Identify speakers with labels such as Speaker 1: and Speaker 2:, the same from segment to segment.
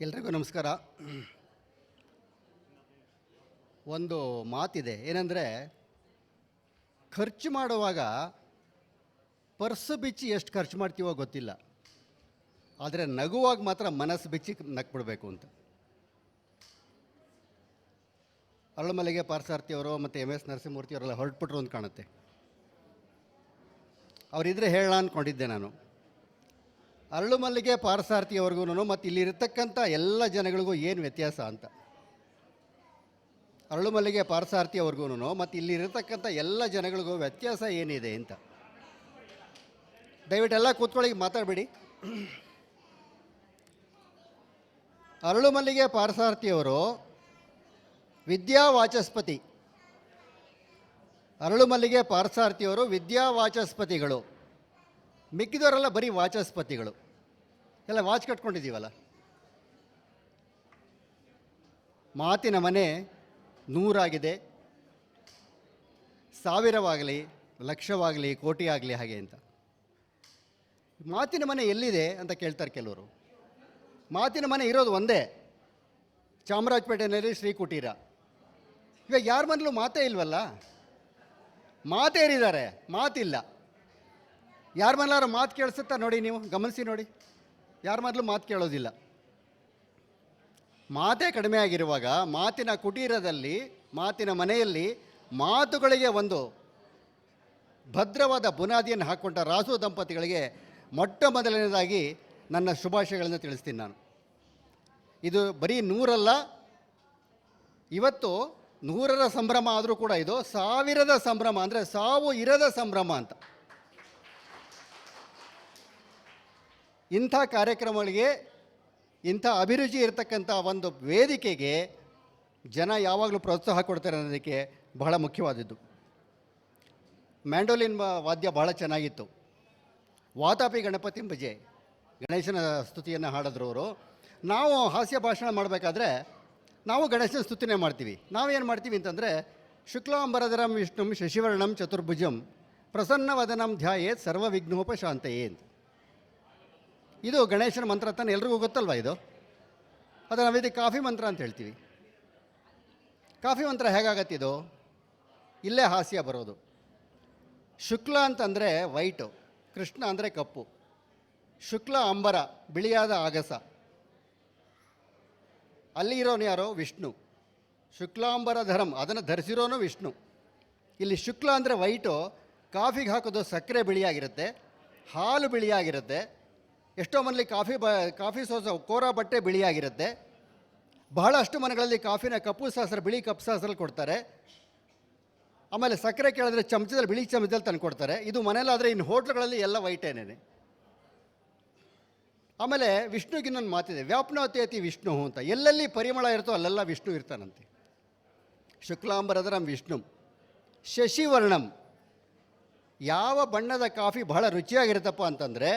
Speaker 1: ಎಲ್ರಿಗೂ ನಮಸ್ಕಾರ. ಒಂದು ಮಾತಿದೆ, ಏನಂದರೆ, ಖರ್ಚು ಮಾಡುವಾಗ ಪರ್ಸು ಬಿಚ್ಚಿ ಎಷ್ಟು ಖರ್ಚು ಮಾಡ್ತೀವೋ ಗೊತ್ತಿಲ್ಲ. ಆದರೆ ನಗುವಾಗ ಮಾತ್ರ ಮನಸ್ಸು ಬಿಚ್ಚಿ ನಕ್ಬಿಡ್ಬೇಕು ಅಂತ. ಅರಳುಮಲೆಗೆ ಪಾರ್ಸಾರ್ಥಿಯವರು ಮತ್ತು ಎಂ ಎಸ್ ನರಸಿಂಹಮೂರ್ತಿ ಅವರೆಲ್ಲ ಹೊರಟ್ಬಿಟ್ರು ಅಂತ ಕಾಣುತ್ತೆ. ಅವರಿದ್ದರೆ ಹೇಳೋಣ ಅಂದ್ಕೊಂಡಿದ್ದೆ ನಾನು. ಅರಳುಮಲ್ಲಿಗೆ ಪಾರಸಾರ್ಥಿಯವ್ರಿಗೂ ಮತ್ತು ಇಲ್ಲಿರತಕ್ಕಂಥ ಎಲ್ಲ ಜನಗಳಿಗೂ ಏನು ವ್ಯತ್ಯಾಸ ಅಂತ? ಅರಳುಮಲ್ಲಿಗೆ ಪಾರಸಾರ್ಥಿಯವ್ರಿಗೂ ಮತ್ತು ಇಲ್ಲಿರತಕ್ಕಂಥ ಎಲ್ಲ ಜನಗಳಿಗೂ ವ್ಯತ್ಯಾಸ ಏನಿದೆ ಅಂತ? ದಯವಿಟ್ಟು ಎಲ್ಲ ಕೂತ್ಕೊಳ್ಳಿ, ಮಾತಾಡಬೇಡಿ. ಅರಳುಮಲ್ಲಿಗೆ ಪಾರಸಾರ್ಥಿಯವರು ವಿದ್ಯಾ ವಾಚಸ್ಪತಿ ಅರಳುಮಲ್ಲಿಗೆ ಪಾರಸಾರ್ಥಿಯವರು ವಿದ್ಯಾ ವಾಚಸ್ಪತಿಗಳು ಮಿಕ್ಕಿದವರೆಲ್ಲ ಬರೀ ವಾಚಸ್ಪತಿಗಳು. ಎಲ್ಲ ವಾಚ್ ಕಟ್ಕೊಂಡಿದ್ದೀವಲ್ಲ? ಮಾತಿನ ಮನೆ ನೂರಾಗಿದೆ. ಸಾವಿರವಾಗಲಿ, ಲಕ್ಷವಾಗಲಿ ಕೋಟಿ ಆಗಲಿ ಹಾಗೆ ಅಂತ. ಮಾತಿನ ಮನೆ ಎಲ್ಲಿದೆ ಅಂತ ಕೇಳ್ತಾರೆ ಕೆಲವರು. ಮಾತಿನ ಮನೆ ಇರೋದು ಒಂದೇ ಚಾಮರಾಜಪೇಟೆಯಲ್ಲಿ ಶ್ರೀ ಕುಟೀರ. ಇವಾಗ ಯಾರ ಮನೇಲೂ ಮಾತೇ ಇಲ್ವಲ್ಲ? ಮಾತೇರಿದ್ದಾರೆ, ಮಾತಿಲ್ಲ. ಯಾರ ಮನೆಯಾರು ಮಾತು ಕೇಳಿಸುತ್ತಾ ನೋಡಿ ನೀವು, ಗಮನಿಸಿ ನೋಡಿ. ಯಾರ ಮೊದಲು ಮಾತು ಕೇಳೋದಿಲ್ಲ. ಮಾತೇ ಕಡಿಮೆ ಆಗಿರುವಾಗ ಮಾತಿನ ಕುಟೀರದಲ್ಲಿ, ಮಾತಿನ ಮನೆಯಲ್ಲಿ ಮಾತುಗಳಿಗೆ ಒಂದು ಭದ್ರವಾದ ಬುನಾದಿಯನ್ನು ಹಾಕ್ಕೊಂಡ ರಾಸು ದಂಪತಿಗಳಿಗೆ ಮೊಟ್ಟ ಮೊದಲನೇದಾಗಿ ನನ್ನ ಶುಭಾಶಯಗಳನ್ನು ತಿಳಿಸ್ತೀನಿ ನಾನು. ಇದು ಬರೀ ನೂರಲ್ಲ, ಇವತ್ತು ನೂರರ ಸಂಭ್ರಮ ಆದರೂ ಕೂಡ ಇದು ಸಾವಿರದ ಸಂಭ್ರಮ ಅಂದರೆ ಸಾವು ಇರದ ಸಂಭ್ರಮ ಅಂತ. ಇಂಥ ಕಾರ್ಯಕ್ರಮಗಳಿಗೆ ಇಂಥ ಅಭಿರುಚಿ ಇರತಕ್ಕಂಥ ಒಂದು ವೇದಿಕೆಗೆ ಜನ ಯಾವಾಗಲೂ ಪ್ರೋತ್ಸಾಹ ಕೊಡ್ತಾರೆ ಅನ್ನೋದಕ್ಕೆ ಬಹಳ ಮುಖ್ಯವಾದದ್ದು. ಮ್ಯಾಂಡೋಲಿನ್ ವಾದ್ಯ ಬಹಳ ಚೆನ್ನಾಗಿತ್ತು. ವಾತಾಪಿ ಗಣಪತಿ ಭಜೆ. ಗಣೇಶನ ಸ್ತುತಿಯನ್ನು ಹಾಡಿದ್ರು ಅವರು. ನಾವು ಹಾಸ್ಯ ಭಾಷಣ ಮಾಡಬೇಕಾದ್ರೆ ನಾವು ಗಣೇಶನ ಸ್ತುತಿನೇ ಮಾಡ್ತೀವಿ. ನಾವೇನು ಮಾಡ್ತೀವಿ ಅಂತಂದರೆ ಶುಕ್ಲಾಂಬರಧರಂ ವಿಷ್ಣುಂ ಶಶಿವರ್ಣಂ ಚತುರ್ಭುಜಂ ಪ್ರಸನ್ನವದನಂ ಧ್ಯಾಯೇತ್ ಸರ್ವ ವಿಘ್ನೋಪಶಾಂತಯೇ ಅಂತ ಇದು ಗಣೇಶನ ಮಂತ್ರ ತಾನೆ ಎಲ್ರಿಗೂ ಗೊತ್ತಲ್ವ ಇದು? ಅದು ನಾವಿದಕ್ಕೆ ಕಾಫಿ ಮಂತ್ರ ಅಂತ ಹೇಳ್ತೀವಿ. ಕಾಫಿ ಮಂತ್ರ ಹೇಗಾಗತ್ತಿದು ಇಲ್ಲೇ ಹಾಸ್ಯ ಬರೋದು. ಶುಕ್ಲ ಅಂತಂದರೆ ವೈಟು, ಕೃಷ್ಣ ಅಂದರೆ ಕಪ್ಪು, ಶುಕ್ಲ ಅಂಬರ, ಬಿಳಿಯಾದ ಆಗಸ. ಅಲ್ಲಿ ಇರೋನು ಯಾರೋ? ವಿಷ್ಣು. ಶುಕ್ಲಾಂಬರ ಧರಂ ಅದನ್ನು ಧರಿಸಿರೋನು ವಿಷ್ಣು. ಇಲ್ಲಿ ಶುಕ್ಲ ಅಂದರೆ ವೈಟು, ಕಾಫಿಗೆ ಹಾಕೋದು ಸಕ್ಕರೆ ಬಿಳಿಯಾಗಿರುತ್ತೆ, ಹಾಲು ಬಿಳಿಯಾಗಿರುತ್ತೆ ಎಷ್ಟೋ ಮನೇಲಿ ಕಾಫಿ ಬ, ಕಾಫಿ ಸೋಸ ಕೋರ ಬಟ್ಟೆ ಬಿಳಿಯಾಗಿರುತ್ತೆ. ಬಹಳಷ್ಟು ಮನೆಗಳಲ್ಲಿ ಕಾಫಿನ ಕಪ್ಪು ಸಾಸರ, ಬಿಳಿ ಕಪ್ಪು ಸಾಸರಲ್ಲಿ ಕೊಡ್ತಾರೆ. ಆಮೇಲೆ ಸಕ್ಕರೆ ಕೇಳಿದ್ರೆ ಚಮಚದಲ್ಲಿ, ಬಿಳಿ ಚಮಚದಲ್ಲಿ ತಂದು ಕೊಡ್ತಾರೆ. ಇದು ಮನೇಲಾದರೆ ಇನ್ನು ಹೋಟ್ಲುಗಳಲ್ಲಿ ಎಲ್ಲ ವೈಟೇನೇನೆ ಆಮೇಲೆ ವಿಷ್ಣುಗೆ ಇನ್ನೊಂದು ಮಾತಿದೆ, ವ್ಯಾಪ್ನೋತೇತಿ ವಿಷ್ಣು ಅಂತ. ಎಲ್ಲೆಲ್ಲಿ ಪರಿಮಳ ಇರ್ತೋ ಅಲ್ಲೆಲ್ಲ ವಿಷ್ಣು ಇರ್ತಾನಂತೆ. ಶುಕ್ಲಾಂಬರದರಂ ವಿಷ್ಣು, ಶಶಿವರ್ಣಂ. ಯಾವ ಬಣ್ಣದ ಕಾಫಿ ಬಹಳ ರುಚಿಯಾಗಿರುತ್ತಪ್ಪ ಅಂತಂದರೆ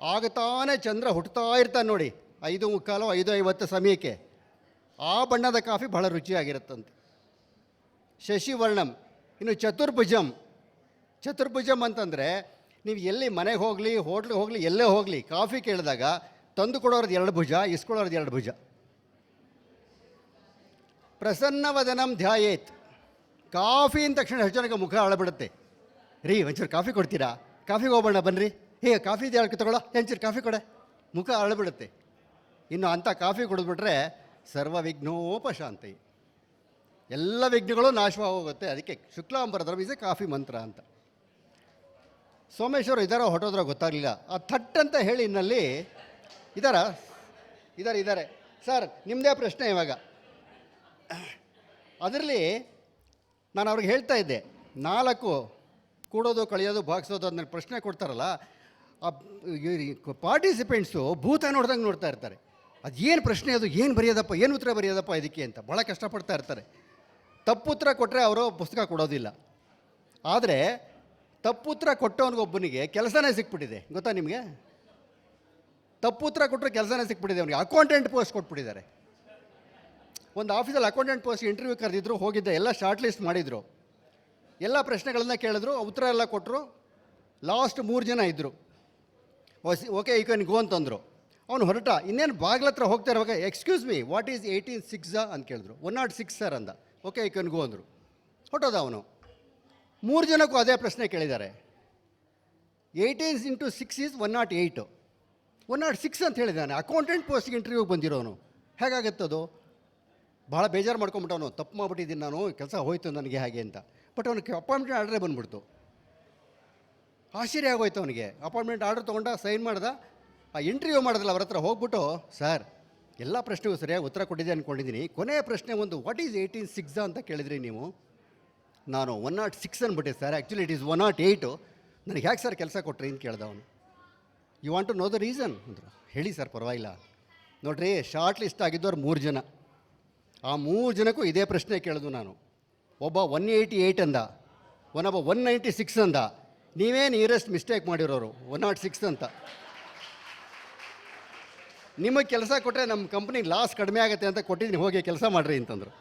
Speaker 1: ಆಗತಾನೆ ಚಂದ್ರ ಹುಟ್ಟುತ್ತಾ ಇರ್ತಾನೆ ನೋಡಿ. ಐದು ಮುಕ್ಕಾಲು, ಐದು ಐವತ್ತು ಸಮಯಕ್ಕೆ. ಆ ಬಣ್ಣದ ಕಾಫಿ ಬಹಳ ರುಚಿಯಾಗಿರುತ್ತಂತೆ. ಶಶಿವರ್ಣಂ, ಇನ್ನು ಚತುರ್ಭುಜಂ. ಚತುರ್ಭುಜಂ ಅಂತಂದರೆ ನೀವು ಎಲ್ಲಿ ಮನೆಗೆ ಹೋಗಲಿ ಹೋಟ್ಲಿಗೆ ಹೋಗಲಿ, ಎಲ್ಲೇ ಹೋಗಲಿ, ಕಾಫಿ ಕೇಳಿದಾಗ ತಂದು ಕೊಡೋರ್ದು ಎರಡು ಭುಜ ಇಸ್ಕೊಳ್ಳೋರದ್ದು ಎರಡು ಭುಜ. ಪ್ರಸನ್ನವದನಂ ಧ್ಯಾಯೇತ್. ಕಾಫಿ ಅಂದ ತಕ್ಷಣ ಹೆಚ್ಚು ಜನಕ್ಕೆ ಮುಖ ಅಳಬಿಡುತ್ತೆ. ರೀ, ಒಂಚೂರು ಕಾಫಿ ಕೊಡ್ತೀರಾ? ಕಾಫಿಗೆ ಹೋಗೋಣ ಬನ್ನಿರಿ ಹೇ, ಕಾಫಿ ಹೇಳಕ್ಕೆ ತಗೊಳ್ಳೋ? ಹೆಂಚಿರು ಕಾಫಿ ಕೊಡೆ. ಮುಖ ಅಳಬಿಡುತ್ತೆ ಇನ್ನು ಅಂಥ ಕಾಫಿ ಕುಡಿದ್ಬಿಟ್ರೆ ಸರ್ವ ವಿಘ್ನೋಪಶಾಂತಿ ಎಲ್ಲ ವಿಘ್ನಗಳು ನಾಶವಾಗೋಗುತ್ತೆ. ಅದಕ್ಕೆ ಶುಕ್ಲಾಂಬರ ಬೀಜ ಕಾಫಿ ಮಂತ್ರ ಅಂತ. ಸೋಮೇಶ್ವರ ಇದಾರ ಹೊಟ್ಟೋದ್ರ ಗೊತ್ತಾಗಲಿಲ್ಲ. ಆ ಥಟ್ ಅಂತ ಹೇಳಿ ಇನ್ನಲ್ಲಿ ಇದಾರ? ಇದಾರೆ ಇದ್ದಾರೆ ಸರ್ ನಿಮ್ಮದೇ ಪ್ರಶ್ನೆ ಇವಾಗ. ಅದರಲ್ಲಿ ನಾನು ಅವ್ರಿಗೆ ಹೇಳ್ತಾ ಇದ್ದೆ, ನಾಲ್ಕು, ಕೂಡೋದು, ಕಳೆಯೋದು, ಭಾಗಿಸೋದು ಅದನ್ನ ಪ್ರಶ್ನೆ ಕೊಡ್ತಾರಲ್ಲ ಪಾರ್ಟಿಸಿಪೆಂಟ್ಸು ಭೂತ ನೋಡ್ದಂಗೆ ನೋಡ್ತಾ ಇರ್ತಾರೆ. ಅದು ಏನು ಪ್ರಶ್ನೆ ಅದು? ಏನು ಬರೆಯೋದಪ್ಪ? ಏನು ಉತ್ತರ ಬರೆಯೋದಪ್ಪ ಇದಕ್ಕೆ ಅಂತ? ಭಾಳ ಕಷ್ಟಪಡ್ತಾ ಇರ್ತಾರೆ. ತಪ್ಪು ಉತ್ತರ ಕೊಟ್ಟರೆ ಅವರು ಪುಸ್ತಕ ಕೊಡೋದಿಲ್ಲ. ಆದರೆ ತಪ್ಪು ತಪ್ಪುತ್ತರ ಕೊಟ್ಟವನಿಗೊಬ್ಬನಿಗೆ ಕೆಲಸನೇ ಸಿಕ್ಬಿಟ್ಟಿದೆ. ಗೊತ್ತಾ ನಿಮಗೆ? ತಪ್ಪು ಉತ್ತರ ಕೊಟ್ಟರೆ ಕೆಲಸನೇ ಸಿಕ್ಬಿಟ್ಟಿದೆ ಅವನಿಗೆ. ಅಕೌಂಟೆಂಟ್ ಪೋಸ್ಟ್ ಕೊಟ್ಬಿಟ್ಟಿದ್ದಾರೆ. ಒಂದು ಆಫೀಸಲ್ಲಿ ಅಕೌಂಟೆಂಟ್ ಪೋಸ್ಟ್ ಇಂಟರ್ವ್ಯೂ ಕರೆದಿದ್ರು, ಹೋಗಿದ್ದೆ, ಎಲ್ಲ ಶಾರ್ಟ್ ಲಿಸ್ಟ್ ಮಾಡಿದರು. ಎಲ್ಲ ಪ್ರಶ್ನೆಗಳನ್ನ ಕೇಳಿದ್ರು, ಉತ್ತರ ಎಲ್ಲ ಕೊಟ್ಟರು ಲಾಸ್ಟ್ ಮೂರು ಜನ ಇದ್ದರು ಓಕೆ ಯು ಕನ್ ಗೋ ಅಂತಂದರು ಅವನು ಹೊರಟ, ಇನ್ನೇನು ಬಾಗ್ಲ ಹತ್ರ ಹೋಗ್ತಾ ಇರುವಾಗ excuse me what is eighteen ಸಿಕ್ಸಾ ಅಂತ ಕೇಳಿದ್ರು. ಒನ್ ನಾಟ್ ಸಿಕ್ಸ್ ಸರ್ ಅಂದ. ಓಕೆ ಯು ಕ್ಯಾನ್ ಗೋ ಅಂದರು. ಹೊಟ್ಟೋದ ಅವನು. ಮೂರು ಜನಕ್ಕೂ ಅದೇ ಪ್ರಶ್ನೆ ಕೇಳಿದ್ದಾರೆ. Eighteen into six is one not eight one not six ಅಂತ ಹೇಳಿದ್ದಾನೆ. ಅಕೌಂಟೆಂಟ್ ಪೋಸ್ಟ್ಗೆ ಇಂಟರ್ವ್ಯೂಗೆ ಬಂದಿರೋನು. ಹೇಗಾಗತ್ತದು ಭಾಳ ಬೇಜಾರು ಮಾಡ್ಕೊಂಬಿಟ್ಟವನು. ತಪ್ಪು ಮಾಡ್ಬಿಟ್ಟಿದ್ದೀನಿ ನಾನು. ಕೆಲಸ ಹೋಯ್ತು ನನಗೆ ಹಾಗೆ ಅಂತ. ಬಟ್ ಅವನಿಗೆ ಅಪಾಯಿಂಟ್ಮೆಂಟ್ ಆರ್ಡ್ರೇ ಬಂದ್ಬಿಡ್ತು. ಆಶ್ಚರ್ಯ ಆಗೋಯ್ತು ಅವನಿಗೆ. ಅಪಾಯಿಂಟ್ಮೆಂಟ್ ಆರ್ಡರ್ ತೊಗೊಂಡ ಸೈನ್ ಮಾಡ್ದ. ಆ ಇಂಟರ್ವ್ಯೂ ಮಾಡಿದ್ರಲ್ಲ ಅವ್ರ ಹತ್ರ ಹೋಗ್ಬಿಟ್ಟು ಸರ್ ಎಲ್ಲ ಪ್ರಶ್ನೆಗೂ ಸರಿಯಾಗಿ ಉತ್ತರ ಕೊಟ್ಟಿದ್ದೆ ಅಂದ್ಕೊಂಡಿದ್ದೀನಿ ಕೊನೆಯ ಪ್ರಶ್ನೆ ಒಂದು ವಾಟ್ ಈಸ್ ಏಯ್ಟೀನ್ ಸಿಕ್ಸ್ ಅಂತ ಕೇಳಿದ್ರಿ ನೀವು. ನಾನು one not six ಅಂದ್ಬಿಟ್ಟೆ sir actually it is one not eight ನನಗೆ ಯಾಕೆ ಸರ್ ಕೆಲಸ ಕೊಟ್ರಿ? ಅಂತ ಕೇಳ್ದ ಅವನು. You want to know the reason ಅಂದರು. ಹೇಳಿ ಸರ್ ಪರವಾಗಿಲ್ಲ. ನೋಡ್ರಿ ಶಾರ್ಟ್ ಲಿಸ್ಟ್ ಆಗಿದ್ದವ್ರು ಮೂರು ಜನ. ಆ ಮೂರು ಜನಕ್ಕೂ ಇದೇ ಪ್ರಶ್ನೆ ಕೇಳಿದ್ವು ನಾನು. ಒಬ್ಬ ಒನ್ ಏಯ್ಟಿ ಏಯ್ಟ್ ಅಂದ ಒನ್ನೊಬ್ಬ ಒನ್ ನೈಂಟಿ ಸಿಕ್ಸ್ ಅಂದ. ನೀವೇ ನಿಯರೆಸ್ಟ್ ಮಿಸ್ಟೇಕ್ ಮಾಡಿರೋರು. ಒನ್ ನಾಟ್ ಸಿಕ್ಸ್ ಅಂತ. ನಿಮಗೆ ಕೆಲಸ ಕೊಟ್ಟರೆ ನಮ್ಮ ಕಂಪ್ನಿ ಲಾಸ್ ಕಡಿಮೆ ಆಗುತ್ತೆ ಅಂತ ಕೊಟ್ಟಿದ್ದೀನಿ, ಹೋಗಿ ಕೆಲಸ ಮಾಡಿರಿ ಅಂತಂದರು.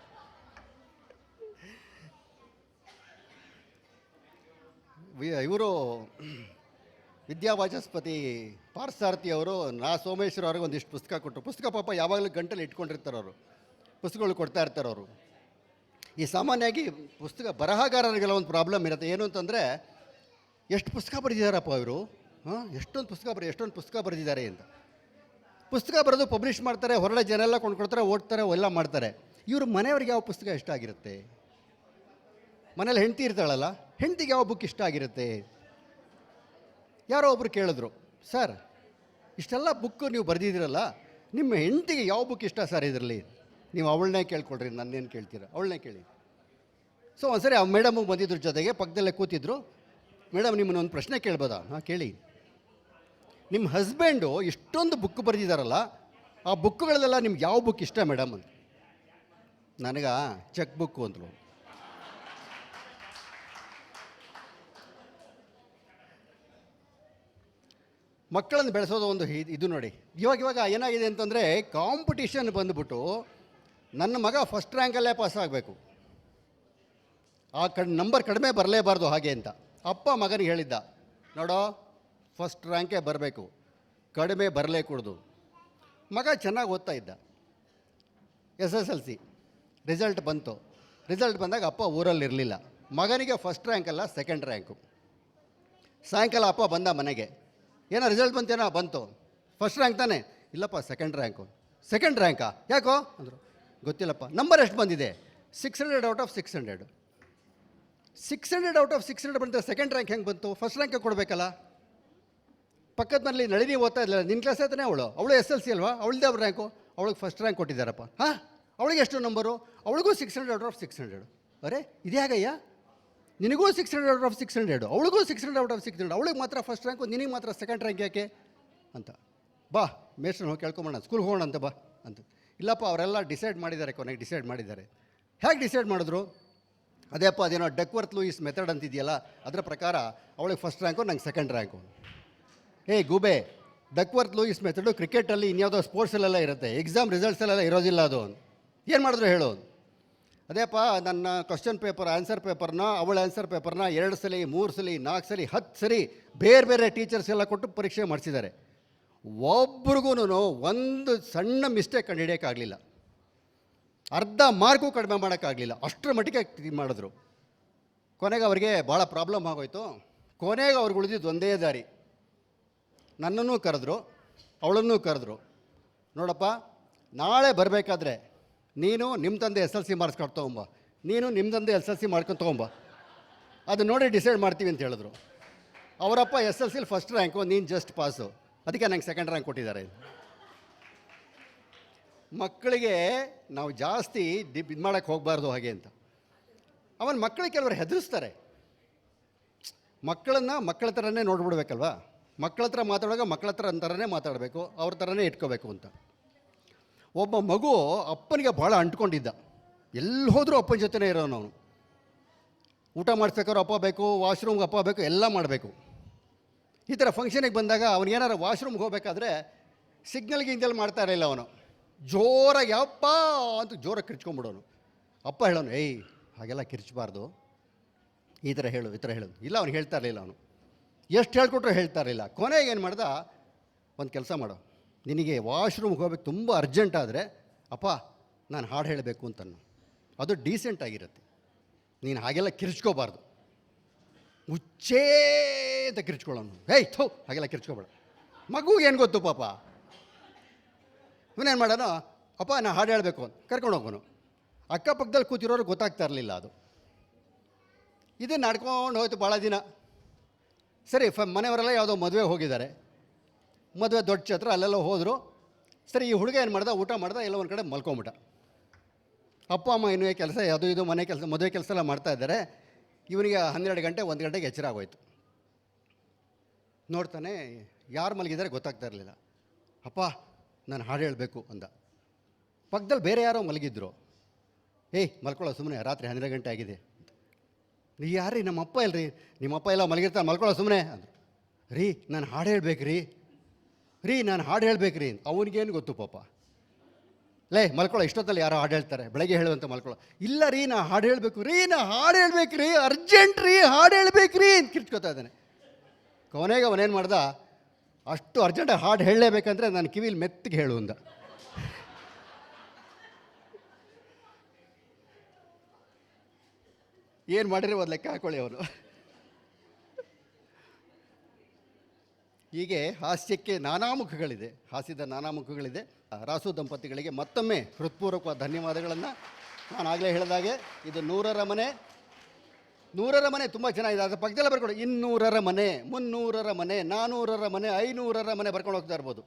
Speaker 1: ಇವರು ವಿದ್ಯಾವಾಚಸ್ಪತಿ ಪಾರ್ಥಸಾರಥಿ ಅವರು, ನಾ ಸೋಮೇಶ್ವರ ಅವ್ರಿಗೆ ಒಂದಿಷ್ಟು ಪುಸ್ತಕ ಕೊಟ್ಟರು. ಪುಸ್ತಕ ಪಾಪ ಯಾವಾಗಲೂ ಗಂಟಲು ಇಟ್ಕೊಂಡಿರ್ತಾರೆ ಅವರು. ಪುಸ್ತಕಗಳು ಕೊಡ್ತಾ ಇರ್ತಾರೆ ಅವರು. ಈ ಸಾಮಾನ್ಯವಾಗಿ ಪುಸ್ತಕ ಬರಹಗಾರರಿಗೆಲ್ಲ ಒಂದು ಪ್ರಾಬ್ಲಮ್ ಇರುತ್ತೆ. ಏನು ಅಂತಂದರೆ ಎಷ್ಟು ಪುಸ್ತಕ ಬರೆದಿದ್ದಾರಪ್ಪ ಇವರು? ಹಾಂ? ಎಷ್ಟೊಂದು ಪುಸ್ತಕ ಬರೆ ಎಷ್ಟೊಂದು ಪುಸ್ತಕ ಬರೆದಿದ್ದಾರೆ ಅಂತ. ಪುಸ್ತಕ ಬರೆದು ಪಬ್ಲಿಷ್ ಮಾಡ್ತಾರೆ, ಹೊರಗಡೆ ಜನ ಎಲ್ಲ ಕೊಂಡ್ಕೊಳ್ತಾರೆ, ಓದ್ತಾರೆ ಎಲ್ಲ ಮಾಡ್ತಾರೆ. ಇವರು ಮನೆಯವ್ರಿಗೆ ಯಾವ ಪುಸ್ತಕ ಇಷ್ಟ ಆಗಿರುತ್ತೆ? ಮನೇಲಿ ಹೆಂಡತಿ ಇರ್ತಾಳಲ್ಲ, ಹೆಂಡತಿಗೆ ಯಾವ ಬುಕ್ ಇಷ್ಟ ಆಗಿರುತ್ತೆ? ಯಾರೋ ಒಬ್ರು ಕೇಳಿದ್ರು, ಸರ್, ಇಷ್ಟೆಲ್ಲ ಬುಕ್ ನೀವು ಬರೆದಿದ್ದೀರಲ್ಲ, ನಿಮ್ಮ ಹೆಂಡತಿಗೆ ಯಾವ ಬುಕ್ ಇಷ್ಟ ಸರ್ ಇದರಲ್ಲಿ? ನೀವು ಅವಳನ್ನೇ ಕೇಳ್ಕೊಳ್ರಿ, ನನ್ನೇನು ಕೇಳ್ತೀರ? ಅವಳನ್ನೇ ಕೇಳಿ. ಸೊ ಒಂದ್ಸರಿ ಆ ಮೇಡಮು ಬಂದಿದ್ರ ಜೊತೆಗೆ, ಪಕ್ಕದಲ್ಲೇ ಕೂತಿದ್ರು ಮೇಡಮ್, ನಿಮ್ಮನ್ನ ಒಂದು ಪ್ರಶ್ನೆ ಕೇಳ್ಬೋದಾ? ಹಾಂ, ಕೇಳಿ. ನಿಮ್ಮ ಹಸ್ಬೆಂಡು ಇಷ್ಟೊಂದು ಬುಕ್ ಬರೆದಿದ್ದಾರಲ್ಲ ಆ ಬುಕ್ಗಳಲ್ಲೆಲ್ಲ ನಿಮ್ಗೆ ಯಾವ ಬುಕ್ ಇಷ್ಟ ಮೇಡಮ್ ಅಂತ? ನನಗ ಚೆಕ್ ಬುಕ್ ಅಂದ್ಲು. ಮಕ್ಕಳನ್ನು ಬೆಳೆಸೋದು ಒಂದು ಇದ್- ಇದು ನೋಡಿ. ಇವಾಗ ಇವಾಗ ಏನಾಗಿದೆ ಅಂತಂದರೆ ಕಾಂಪಿಟಿಷನ್ ಬಂದುಬಿಟ್ಟು ನನ್ನ ಮಗ ಫಸ್ಟ್ ರ್ಯಾಂಕಲ್ಲೇ ಪಾಸ್ ಆಗಬೇಕು. ಆ ಕಡ್ ನಂಬರ್ ಕಡಿಮೆ ಬರಲೇಬಾರ್ದು ಹಾಗೆ ಅಂತ. ಅಪ್ಪ ಮಗನಿಗೆ ಹೇಳಿದ್ದ, ನೋಡೋ ಫಸ್ಟ್ ರ್ಯಾಂಕೇ ಬರಬೇಕು, ಕಡಿಮೆ ಬರಲೇ ಕೂಡ್ದು. ಮಗ ಚೆನ್ನಾಗಿ ಓದ್ತಾ ಇದ್ದ. S S L C result ಬಂತು. ರಿಸಲ್ಟ್ ಬಂದಾಗ ಅಪ್ಪ ಊರಲ್ಲಿ ಇರಲಿಲ್ಲ. ಮಗನಿಗೆ ಫಸ್ಟ್ ರ್ಯಾಂಕ್ ಅಲ್ಲ ಸೆಕೆಂಡ್ ರ್ಯಾಂಕು ಸಾಯಂಕಾಲ ಅಪ್ಪ ಬಂದ ಮನೆಗೆ. ಏನೋ ರಿಸಲ್ಟ್ ಬಂತೇನೋ ಬಂತು. ಫಸ್ಟ್ ರ್ಯಾಂಕ್ ತಾನೇ? ಇಲ್ಲಪ್ಪ ಸೆಕೆಂಡ್ ರ್ಯಾಂಕು ಸೆಕೆಂಡ್ ರ್ಯಾಂಕಾ ಯಾಕೋ? ಅಂದರು, ಗೊತ್ತಿಲ್ಲಪ್ಪ ನಂಬರ್ ಎಷ್ಟು ಬಂದಿದೆ? Six hundred out of six hundred six hundred out of six hundred ಬಂದರೆ ಸೆಕೆಂಡ್ ರ್ಯಾಂಕ್ ಹೆಂಗೆ ಬಂತು? ಫಸ್ಟ್ ರ್ಯಾಂಕ್ ಕೊಡಬೇಕಲ್ಲ? ಪಕ್ಕದ ಮನೇಲಿ ನಳಿನಿ ಓದ್ತಾ ಇದ್ದಿಲ್ಲ ನಿನ್ನ ಕ್ಲಾಸ್ ಆಯ್ತಾನೆ ಅವಳು. ಅವಳು ಎಸ್ ಎಲ್ ಸಿ ಅಲ್ವಾ? ಅವಳದೇ ಅವ್ರ ರ್ಯಾಂಕು ಅವಳಿಗೆ ಫಸ್ಟ್ ರ್ಯಾಂಕ್ ಕೊಟ್ಟಿದ್ದಾರಪ್ಪ. ಹಾಂ? ಅವಳಿಗೆ ಎಷ್ಟು ನಂಬರು ಅವಳಿಗೂ six hundred out of six hundred ಅರೆ ಇದ್ಯಾಗಯ್ಯ ನಿನಗೂ six hundred out of six hundred ಅವಳಿಗೂ six hundred out of six hundred ಅವಳಿಗೆ ಮಾತ್ರ ಫಸ್ಟ್ ರ್ಯಾಂಕು ನಿನಗೆ ಮಾತ್ರ ಸೆಕೆಂಡ್ ರ್ಯಾಂಕ್ ಯಾಕೆ? ಅಂತ. ಬಾ ಮೇಸ್ಟ್ರನ್ನ ಹೋಗಿ ಕೇಳ್ಕೊಂಬೋಣ ಸ್ಕೂಲ್ಗೆ ಹೋಗೋಣ ಅಂತ ಬಾ, ಅಂತ. ಇಲ್ಲಪ್ಪ, ಅವರೆಲ್ಲ ಡಿಸೈಡ್ ಮಾಡಿದ್ದಾರೆ ಕೊನೆಗೆ ಡಿಸೈಡ್ ಮಾಡಿದ್ದಾರೆ. ಹೇಗೆ ಡಿಸೈಡ್ ಮಾಡಿದ್ರು? ಅದೇಪ್ಪ ಅದೇನೋ ಡಕ್ವರ್ತ್ ಲೂಯಿಸ್ ಮೆಥಡ್ ಅಂತಿದೆಯಲ್ಲ, ಅದರ ಪ್ರಕಾರ ಅವಳಿಗೆ ಫಸ್ಟ್ ರ್ಯಾಂಕು ನಂಗೆ ಸೆಕೆಂಡ್ ರ್ಯಾಂಕು ಏ ಗೂಬೆ ಡಕ್ವರ್ತ್ ಲೂಯಿಸ್ ಮೆಥಡು ಕ್ರಿಕೆಟಲ್ಲಿ ಇನ್ಯಾವುದೋ ಸ್ಪೋರ್ಟ್ಸಲ್ಲೆಲ್ಲ ಇರುತ್ತೆ ಎಕ್ಸಾಮ್ ರಿಸಲ್ಟ್ಸಲ್ಲೆಲ್ಲ ಇರೋದಿಲ್ಲ ಅದು ಏನು ಮಾಡಿದ್ರು ಹೇಳು ಅದೇಪ್ಪ ನನ್ನ ಕ್ವಶನ್ ಪೇಪರ್ ಆನ್ಸರ್ ಪೇಪರ್ನ ಅವಳ ಆನ್ಸರ್ ಪೇಪರ್ನ ಎರಡು ಸಲ, ಮೂರು ಸಲ, ನಾಲ್ಕು ಸಲ, ಹತ್ತು ಸರಿ ಬೇರೆ ಬೇರೆ ಟೀಚರ್ಸ್ ಎಲ್ಲ ಕೊಟ್ಟು ಪರೀಕ್ಷೆ ಮಾಡಿಸಿದ್ದಾರೆ. ಒಬ್ರಿಗೂ ಒಂದು ಸಣ್ಣ ಮಿಸ್ಟೇಕ್ ಕಂಡು ಹಿಡಿಯೋಕ್ಕಾಗಲಿಲ್ಲ. ಅರ್ಧ ಮಾರ್ಕು ಕಡಿಮೆ ಮಾಡೋಕ್ಕಾಗಲಿಲ್ಲ. ಅಷ್ಟರ ಮಟ್ಟಿಗೆ ಮಾಡಿದ್ರು. ಕೊನೆಗೆ ಅವರಿಗೆ ಭಾಳ ಪ್ರಾಬ್ಲಮ್ ಆಗೋಯ್ತು. ಕೊನೆಗೆ ಅವ್ರಿಗೆ ಉಳಿದಿದ್ದು ಒಂದೇ ದಾರಿ. ನನ್ನನ್ನು ಕರೆದ್ರು, ಅವಳನ್ನೂ ಕರೆದ್ರು. ನೋಡಪ್ಪ, ನಾಳೆ ಬರಬೇಕಾದ್ರೆ ನೀನು ನಿಮ್ಮ ತಂದೆ S L C marks card ತೊಗೊಂಬ. ನೀನು ನಿಮ್ಮ ತಂದೆ ಎಸ್ ಎಲ್ ಸಿ ಮಾಡ್ಕೊಂಡು ತೊಗೊಂಬ. ಅದು ನೋಡಿ ಡಿಸೈಡ್ ಮಾಡ್ತೀವಿ ಅಂತ ಹೇಳಿದ್ರು. ಅವರಪ್ಪ ಎಸ್ ಎಲ್ ಸಿಲಿ ಫಸ್ಟ್ ರ್ಯಾಂಕು ನೀನು ಜಸ್ಟ್ ಪಾಸು ಅದಕ್ಕೆ ನಂಗೆ ಸೆಕೆಂಡ್ ರ್ಯಾಂಕ್ ಕೊಟ್ಟಿದ್ದಾರೆ. ಮಕ್ಕಳಿಗೆ ನಾವು ಜಾಸ್ತಿ ಡಿಪ್ ಇದು ಮಾಡೋಕ್ಕೆ ಹೋಗಬಾರ್ದು ಹಾಗೆ ಅಂತ. ಅವನ ಮಕ್ಕಳಿಗೆ ಕೆಲವರು ಹೆದರಿಸ್ತಾರೆ. ಮಕ್ಕಳನ್ನು ಮಕ್ಕಳ ಥರನೇ ನೋಡ್ಬಿಡ್ಬೇಕಲ್ವಾ? ಮಕ್ಕಳ ಹತ್ರ ಮಾತಾಡುವಾಗ ಮಕ್ಕಳ ಹತ್ರ ಥರನೇ ಮಾತಾಡಬೇಕು, ಅವ್ರ ಥರನೇ ಇಟ್ಕೋಬೇಕು ಅಂತ. ಒಬ್ಬ ಮಗು ಅಪ್ಪನಿಗೆ ಭಾಳ ಅಂಟ್ಕೊಂಡಿದ್ದ. ಎಲ್ಲಿ ಹೋದರೂ ಅಪ್ಪನ ಜೊತೆನೇ ಇರೋನು ಅವನು. ಊಟ ಮಾಡಿಸ್ಬೇಕಾದ್ರೆ ಅಪ್ಪ ಬೇಕು, ವಾಶ್ರೂಮ್ಗೆ ಅಪ್ಪ ಬೇಕು, ಎಲ್ಲ ಮಾಡಬೇಕು. ಈ ಥರ ಫಂಕ್ಷನಿಗೆ ಬಂದಾಗ ಅವ್ನು ಏನಾರು ವಾಶ್ರೂಮ್ಗೆ ಹೋಗಬೇಕಾದ್ರೆ ಸಿಗ್ನಲ್ ಗಿಗ್ನಲ್ ಮಾಡ್ತಾ ಇರಲಿಲ್ಲ ಅವನು. ಜೋರಾಗಿ, ಅಪ್ಪ ಅಂತ ಜೋರಾಗಿ ಕಿರ್ಚ್ಕೊಂಬಿಡೋನು. ಅಪ್ಪ ಹೇಳೋನು, ಏಯ್, ಹಾಗೆಲ್ಲ ಕಿರ್ಚಬಾರ್ದು. ಈ ಥರ ಹೇಳು, ಈ ಥರ ಹೇಳು. ಇಲ್ಲ, ಅವ್ನು ಹೇಳ್ತಾ ಇರಲಿಲ್ಲ ಅವನು. ಎಷ್ಟು ಹೇಳ್ಕೊಟ್ರು ಹೇಳ್ತಾ ಇರಲಿಲ್ಲ. ಕೊನೆಗೆ ಏನು ಮಾಡ್ದ? ಒಂದು ಕೆಲಸ ಮಾಡು. ನಿನಗೆ ವಾಶ್ರೂಮ್ಗೆ ಹೋಗ್ಬೇಕು ತುಂಬ ಅರ್ಜೆಂಟ್ ಆದರೆ, ಅಪ್ಪ, ನಾನು ಹಾಡು ಹೇಳಬೇಕು ಅಂತನು ಅದು ಡೀಸೆಂಟ್ ಆಗಿರುತ್ತೆ. ನೀನು ಹಾಗೆಲ್ಲ ಕಿರ್ಚ್ಕೋಬಾರ್ದು. ಹುಚ್ಚೇ ಅಂತ ಕಿರ್ಚ್ಕೊಳ್ಳೋನು. ಏಯ್, ಥೋ, ಹಾಗೆಲ್ಲ ಕಿರ್ಚ್ಕೊಬೇಡ. ಮಗುಗೆ ಏನು ಗೊತ್ತು ಪಾಪ? ಇವನೇನು ಮಾಡೋಣ ಅಪ್ಪ ನಾನು ಹಾಡು ಹೇಳಬೇಕು ಅಂತ, ಕರ್ಕೊಂಡು ಹೋಗೋನು. ಅಕ್ಕಪಕ್ಕದಲ್ಲಿ ಕೂತಿರೋರು ಗೊತ್ತಾಗ್ತಾ ಇರಲಿಲ್ಲ ಅದು. ಇದು ನಡ್ಕೊಂಡು ಹೋಯ್ತು ಭಾಳ ದಿನ. ಸರಿ, ಫ, ಮನೆಯವರೆಲ್ಲ ಯಾವುದೋ ಮದುವೆ ಹೋಗಿದ್ದಾರೆ. ಮದುವೆ ದೊಡ್ಡ ಛತ್ರ ಅಲ್ಲೆಲ್ಲ ಹೋದರು. ಸರಿ, ಈ ಹುಡುಗ ಏನು ಮಾಡ್ದೆ, ಊಟ ಮಾಡ್ದೆ, ಎಲ್ಲ ಒಂದು ಕಡೆ ಮಲ್ಕೊಂಬಿಟ್ಟ. ಅಪ್ಪ, ಅಮ್ಮ ಇನ್ನೂ ಕೆಲಸ, ಅದು ಇದು ಮನೆ ಕೆಲಸ, ಮದುವೆ ಕೆಲಸ ಎಲ್ಲ ಮಾಡ್ತಾ ಇದ್ದಾರೆ. ಇವನಿಗೆ ಹನ್ನೆರಡು ಗಂಟೆ, ಒಂದು ಗಂಟೆಗೆ ಎಚ್ಚರ ಆಗೋಯ್ತು. ನೋಡ್ತಾನೆ, ಯಾರು ಮಲಗಿದ್ದಾರೆ ಗೊತ್ತಾಗ್ತಾ ಇರಲಿಲ್ಲ. ಅಪ್ಪ ನಾನು ಹಾಡು ಹೇಳಬೇಕು ಅಂದ. ಪಕ್ಕದಲ್ಲಿ ಬೇರೆ ಯಾರೋ ಮಲಗಿದ್ರು. ಏಯ್ ಮಲ್ಕೊಳ್ಳೋ ಸುಮ್ಮನೆ ರಾತ್ರಿ ಹನ್ನೆರಡು ಗಂಟೆ ಆಗಿದೆ ನೀ ಯಾರೀ ನಮ್ಮಪ್ಪ ಇಲ್ರಿ? ನಿಮ್ಮಪ್ಪ ಎಲ್ಲ ಮಲಗಿರ್ತಾರೆ, ಮಲ್ಕೊಳ್ಳೋ ಸುಮ್ಮನೆ ಅಂದರು. ರೀ, ನಾನು ಹಾಡು ಹೇಳ್ಬೇಕು ರೀ ರೀ ನಾನು ಹಾಡು ಹೇಳ್ಬೇಕು ರೀ ಅವನಿಗೇನು ಗೊತ್ತು ಪಾಪ. ಲೇ, ಮಲ್ಕೊಳ್ಳೋ, ಇಷ್ಟೊತ್ತಲ್ಲಿ ಯಾರೋ ಹಾಡು ಹೇಳ್ತಾರೆ. ಬೆಳಗ್ಗೆ ಹೇಳುವಂತ ಮಲ್ಕೊಳ್ಳೋ. ಇಲ್ಲ ರೀ, ನಾ ಹಾಡು ಹೇಳಬೇಕು. ರೀ, ನಾ ಹಾಡು ಹೇಳ್ಬೇಕು ರೀ ಅರ್ಜೆಂಟ್ ರೀ, ಹಾಡು ಹೇಳ್ಬೇಕು ರೀ ಅಂತ ಕಿರ್ಚ್ಕೊತಾ ಇದ್ದಾನೆ. ಕೊನೆಗೆ ಅವನೇನು ಮಾಡ್ದ? ಅಷ್ಟು ಅರ್ಜೆಂಟಾಗಿ ಹಾಡು ಹೇಳಲೇಬೇಕಂದ್ರೆ ನಾನು ಕಿವಿಲಿ ಮೆತ್ತಿಗೆ ಹೇಳು ಅಂದ. ಏನು ಮಾಡಿರಿ ಒಂದು ಲೆಕ್ಕ ಹಾಕೊಳ್ಳಿ ಅವರು. ಹೀಗೆ ಹಾಸ್ಯಕ್ಕೆ ನಾನಾ ಮುಖಗಳಿದೆ. ಹಾಸ್ಯದ ನಾನಾ ಮುಖಗಳಿದೆ. ರಾಸು ದಂಪತಿಗಳಿಗೆ ಮತ್ತೊಮ್ಮೆ ಹೃತ್ಪೂರ್ವಕ ಧನ್ಯವಾದಗಳನ್ನು ನಾನು ಆಗಲೇ ಹೇಳಿದಾಗೆ. ಇದು ನೂರರ ಮನೆ. ನೂರರ ಮನೆ ತುಂಬ ಚೆನ್ನಾಗಿದೆ ಅದ್ರ ಪಕ್ಕದಲ್ಲೇ ಬರ್ಕೊಂಡು ಇನ್ನೂರರ ಮನೆ, ಮುನ್ನೂರರ ಮನೆ ನಾನ್ನೂರರ ಮನೆ, ಐನೂರರ ಮನೆ ಬರ್ಕೊಂಡು ಹೋಗ್ತಾ ಇರ್ಬೋದು.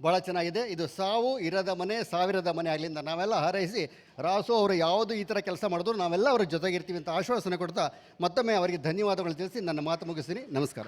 Speaker 1: ಭಾಳ ಚೆನ್ನಾಗಿದೆ. ಇದು ಸಾವು ಇರದ ಮನೆ, ಸಾವಿರದ ಮನೆ ಆಗಲಿಂದ ನಾವೆಲ್ಲ ಹಾರೈಸಿ ರಾಸು ಅವರು ಯಾವುದು ಈ ಥರ ಕೆಲಸ ಮಾಡಿದ್ರು ನಾವೆಲ್ಲ ಅವ್ರ ಜೊತೆಗಿರ್ತೀವಿ ಅಂತ ಆಶ್ವಾಸನೆ ಕೊಡ್ತಾ ಮತ್ತೊಮ್ಮೆ ಅವರಿಗೆ ಧನ್ಯವಾದಗಳು ತಿಳಿಸಿ ನನ್ನ ಮಾತು ಮುಗಿಸ್ತೀನಿ. ನಮಸ್ಕಾರ.